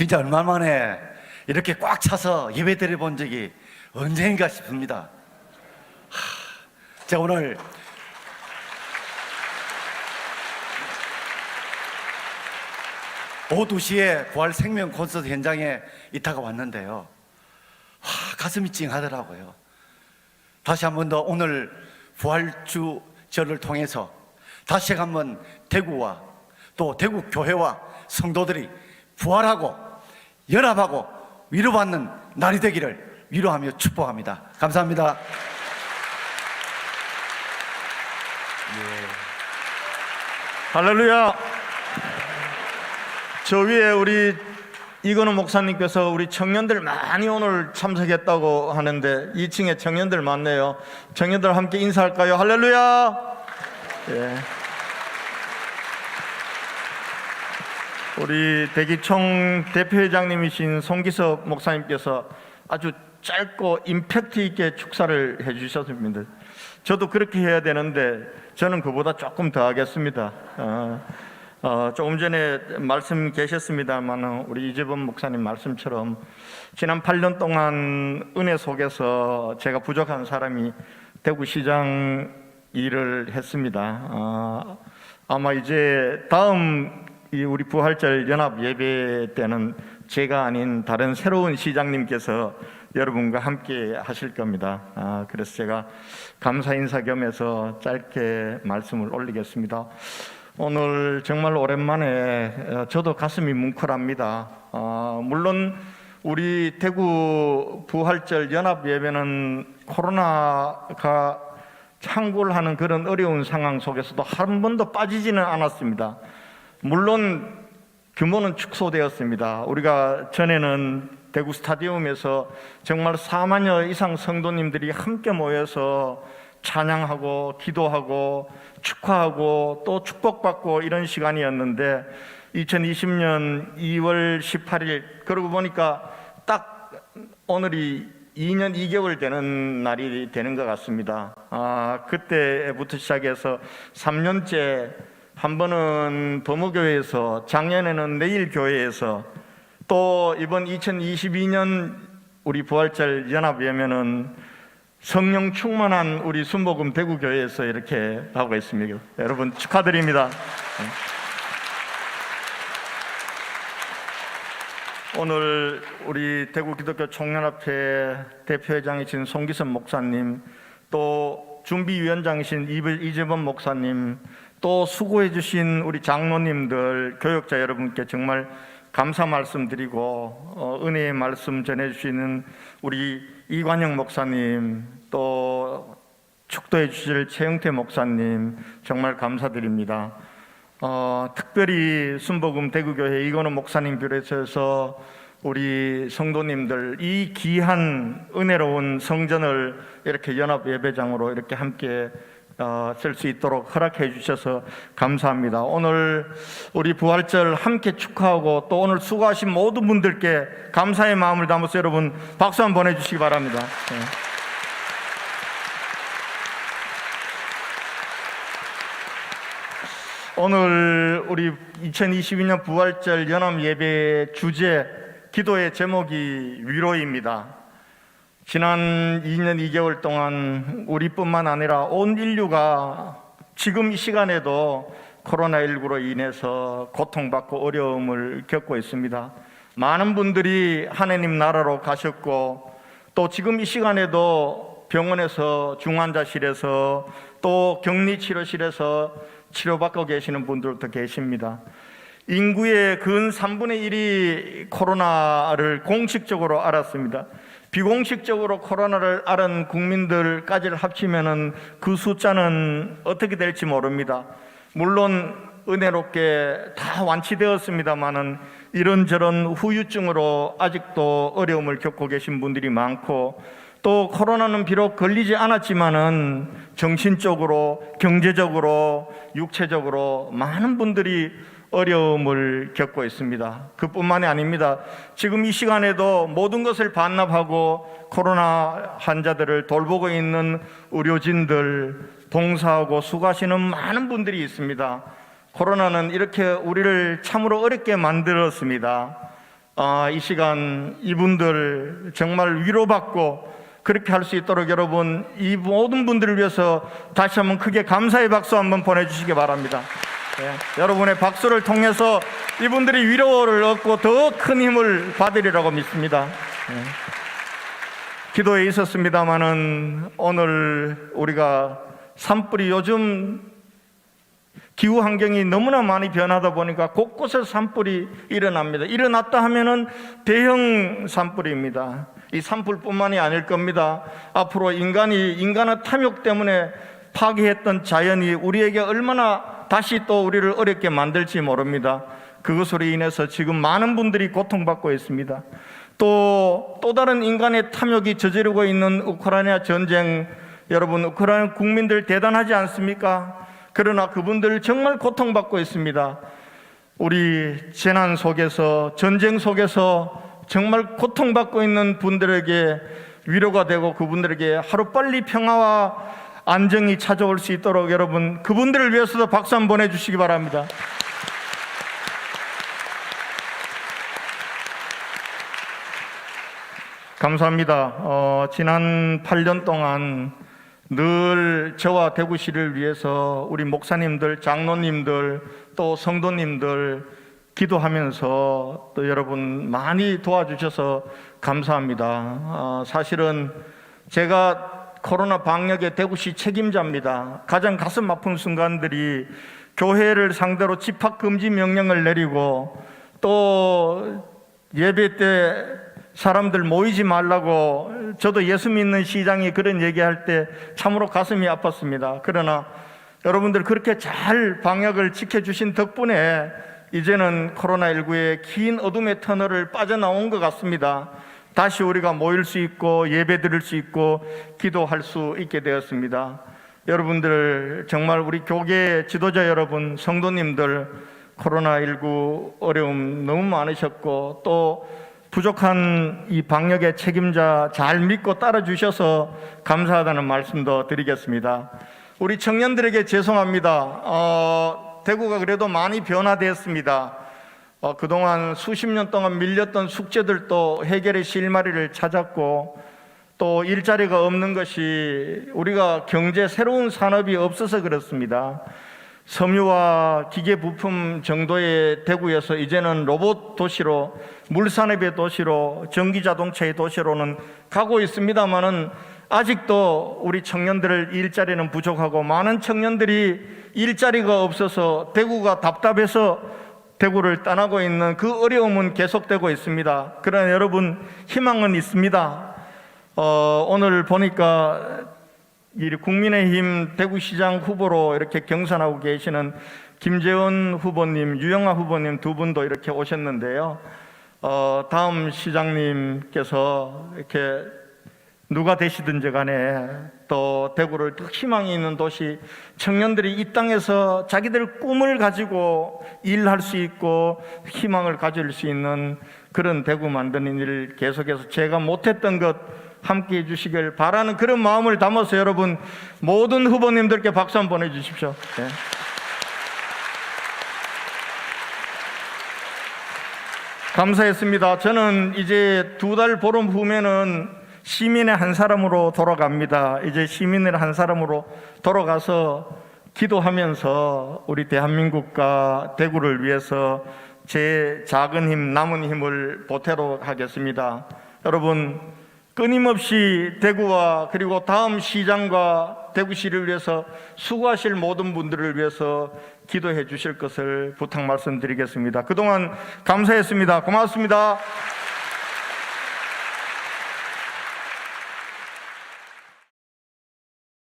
진짜 얼마 만에 이렇게 꽉 차서 예배 드려 본 적이 언제인가 싶습니다. 하, 제가 오늘 오후 2시에 부활 생명 콘서트 현장에 있다가 왔는데요. 하, 가슴이 찡하더라고요. 다시 한 번 더 오늘 부활주 절을 통해서 다시 한번 대구와 또 대구 교회와 성도들이 부활하고 연합하고 위로받는 날이 되기를 위로하며 축복합니다. 감사합니다. 할렐루야. 저 위에 우리 이건우 목사님께서 우리 청년들 많이 오늘 참석했다고 하는데 2층에 청년들 많네요. 청년들 함께 인사할까요? 할렐루야. 예. 우리 대기총 대표회장님이신 송기섭 목사님께서 아주 짧고 임팩트 있게 축사를 해주셨습니다. 저도 그렇게 해야 되는데 저는 그보다 조금 더 하겠습니다. 어, 어, 조금 전에 말씀 계셨습니다만 우리 이재범 목사님 말씀처럼 지난 8년 동안 은혜 속에서 제가 부족한 사람이 대구시장 일을 했습니다. 어, 아마 이제 다음 이 우리 부활절 연합 예배 때는 제가 아닌 다른 새로운 시장님께서 여러분과 함께 하실 겁니다. 아, 그래서 제가 감사 인사 겸해서 짧게 말씀을 올리겠습니다. 오늘 정말 오랜만에 어, 저도 가슴이 뭉클합니다. 아, 물론 우리 대구 부활절 연합 예배는 코로나가 창궐하는 그런 어려운 상황 속에서도 한 번도 빠지지는 않았습니다. 물론 규모는 축소되었습니다. 우리가 전에는 대구 스타디움에서 정말 4만여 이상 성도님들이 함께 모여서 찬양하고 기도하고 축하하고 또 축복받고 이런 시간이었는데 2020년 2월 18일 그러고 보니까 딱 오늘이 2년 2개월 되는 날이 되는 것 같습니다. 아, 그때부터 시작해서 3년째 한 번은 도무교회에서 작년에는 내일 교회에서 또 이번 2022년 우리 부활절 연합예면은 성령 충만한 우리 순복음 대구교회에서 이렇게 하고 있습니다. 여러분 축하드립니다. 오늘 우리 대구 기독교 총연합회 대표회장이신 송기선 목사님 또 준비위원장이신 이재범 목사님 또 수고해 주신 우리 장로님들 교역자 여러분께 정말 감사 말씀드리고 어, 은혜의 말씀 전해 주시는 우리 이관영 목사님 또 축도해 주실 최영태 목사님 정말 감사드립니다. 어, 특별히 순복음 대구교회 이건우 목사님 비롯해서 우리 성도님들 이 귀한 은혜로운 성전을 이렇게 연합 예배장으로 이렇게 함께 어, 쓸 수 있도록 허락해 주셔서 감사합니다. 오늘 우리 부활절 함께 축하하고 또 오늘 수고하신 모든 분들께 감사의 마음을 담아서 여러분 박수 한번 보내주시기 바랍니다. 네. 오늘 우리 2022년 부활절 연합 예배 주제 기도의 제목이 위로입니다. 지난 2년 2개월 동안 우리뿐만 아니라 온 인류가 지금 이 시간에도 코로나19로 인해서 고통받고 어려움을 겪고 있습니다. 많은 분들이 하나님 나라로 가셨고 또 지금 이 시간에도 병원에서 중환자실에서 또 격리 치료실에서 치료받고 계시는 분들도 계십니다. 인구의 근 3분의 1이 코로나를 공식적으로 알았습니다. 비공식적으로 코로나를 알은 국민들까지를 합치면은 그 숫자는 어떻게 될지 모릅니다. 물론 은혜롭게 다 완치되었습니다만은 이런저런 후유증으로 아직도 어려움을 겪고 계신 분들이 많고 또 코로나는 비록 걸리지 않았지만은 정신적으로 경제적으로 육체적으로 많은 분들이 어려움을 겪고 있습니다. 그뿐만이 아닙니다. 지금 이 시간에도 모든 것을 반납하고 코로나 환자들을 돌보고 있는 의료진들, 봉사하고 수고하시는 많은 분들이 있습니다. 코로나는 이렇게 우리를 참으로 어렵게 만들었습니다. 아, 이 시간 이분들 정말 위로받고 그렇게 할 수 있도록 여러분 이 모든 분들을 위해서 다시 한번 크게 감사의 박수 한번 보내주시기 바랍니다. 예, 여러분의 박수를 통해서 이분들이 위로를 얻고 더 큰 힘을 받으리라고 믿습니다. 예. 기도에 있었습니다마는 오늘 우리가 산불이 요즘 기후 환경이 너무나 많이 변하다 보니까 곳곳에 산불이 일어납니다. 일어났다 하면은 대형 산불입니다. 이 산불뿐만이 아닐 겁니다. 앞으로 인간이 인간의 탐욕 때문에 파괴했던 자연이 우리에게 얼마나 다시 또 우리를 어렵게 만들지 모릅니다. 그것으로 인해서 지금 많은 분들이 고통받고 있습니다. 또, 또 다른 인간의 탐욕이 저지르고 있는 우크라이나 전쟁, 여러분, 우크라이나 국민들 대단하지 않습니까? 그러나 그분들 정말 고통받고 있습니다. 우리 재난 속에서, 전쟁 속에서 정말 고통받고 있는 분들에게 위로가 되고 그분들에게 하루빨리 평화와 안정이 찾아올 수 있도록 여러분, 그분들을 위해서도 박수 한번 보내주시기 바랍니다. 감사합니다. 어, 지난 8년 동안 늘 저와 대구시를 위해서 우리 목사님들, 장로님들, 또 성도님들 기도하면서 또 여러분 많이 도와주셔서 감사합니다. 어, 사실은 제가 코로나 방역의 대구시 책임자입니다. 가장 가슴 아픈 순간들이 교회를 상대로 집합 금지 명령을 내리고 또 예배 때 사람들 모이지 말라고 저도 예수 믿는 시장이 그런 얘기할 때 참으로 가슴이 아팠습니다. 그러나 여러분들 그렇게 잘 방역을 지켜주신 덕분에 이제는 코로나19의 긴 어둠의 터널을 빠져나온 것 같습니다. 다시 우리가 모일 수 있고 예배 드릴 수 있고 기도할 수 있게 되었습니다. 여러분들 정말 우리 교계 지도자 여러분, 성도님들 코로나19 어려움 너무 많으셨고 또 부족한 이 방역의 책임자 잘 믿고 따라 주셔서 감사하다는 말씀도 드리겠습니다. 우리 청년들에게 죄송합니다. 어, 대구가 그래도 많이 변화되었습니다. 어, 그동안 수십 년 동안 밀렸던 숙제들도 해결의 실마리를 찾았고 또 일자리가 없는 것이 우리가 경제 새로운 산업이 없어서 그렇습니다. 섬유와 기계 부품 정도의 대구에서 이제는 로봇 도시로 물산업의 도시로 전기 자동차의 도시로는 가고 있습니다만은 아직도 우리 청년들 일자리는 부족하고 많은 청년들이 일자리가 없어서 대구가 답답해서 대구를 떠나고 있는 그 어려움은 계속되고 있습니다. 그러나 여러분 희망은 있습니다. 어, 오늘 보니까 이 국민의힘 대구시장 후보로 이렇게 경선하고 계시는 김재원 후보님, 유영아 후보님 두 분도 이렇게 오셨는데요. 어, 다음 시장님께서 이렇게 누가 되시든지 간에 또 대구를 더 희망이 있는 도시 청년들이 이 땅에서 자기들 꿈을 가지고 일할 수 있고 희망을 가질 수 있는 그런 대구 만드는 일을 계속해서 제가 못했던 것 함께 해주시길 바라는 그런 마음을 담아서 여러분 모든 후보님들께 박수 한번 보내주십시오. 네. 감사했습니다. 저는 이제 두 달 보름 후면은 시민의 한 사람으로 돌아갑니다. 이제 시민의 한 사람으로 돌아가서 기도하면서 우리 대한민국과 대구를 위해서 제 작은 힘, 남은 힘을 보태도록 하겠습니다. 여러분, 끊임없이 대구와 그리고 다음 시장과 대구시를 위해서 수고하실 모든 분들을 위해서 기도해 주실 것을 부탁 말씀드리겠습니다. 그동안 감사했습니다. 고맙습니다.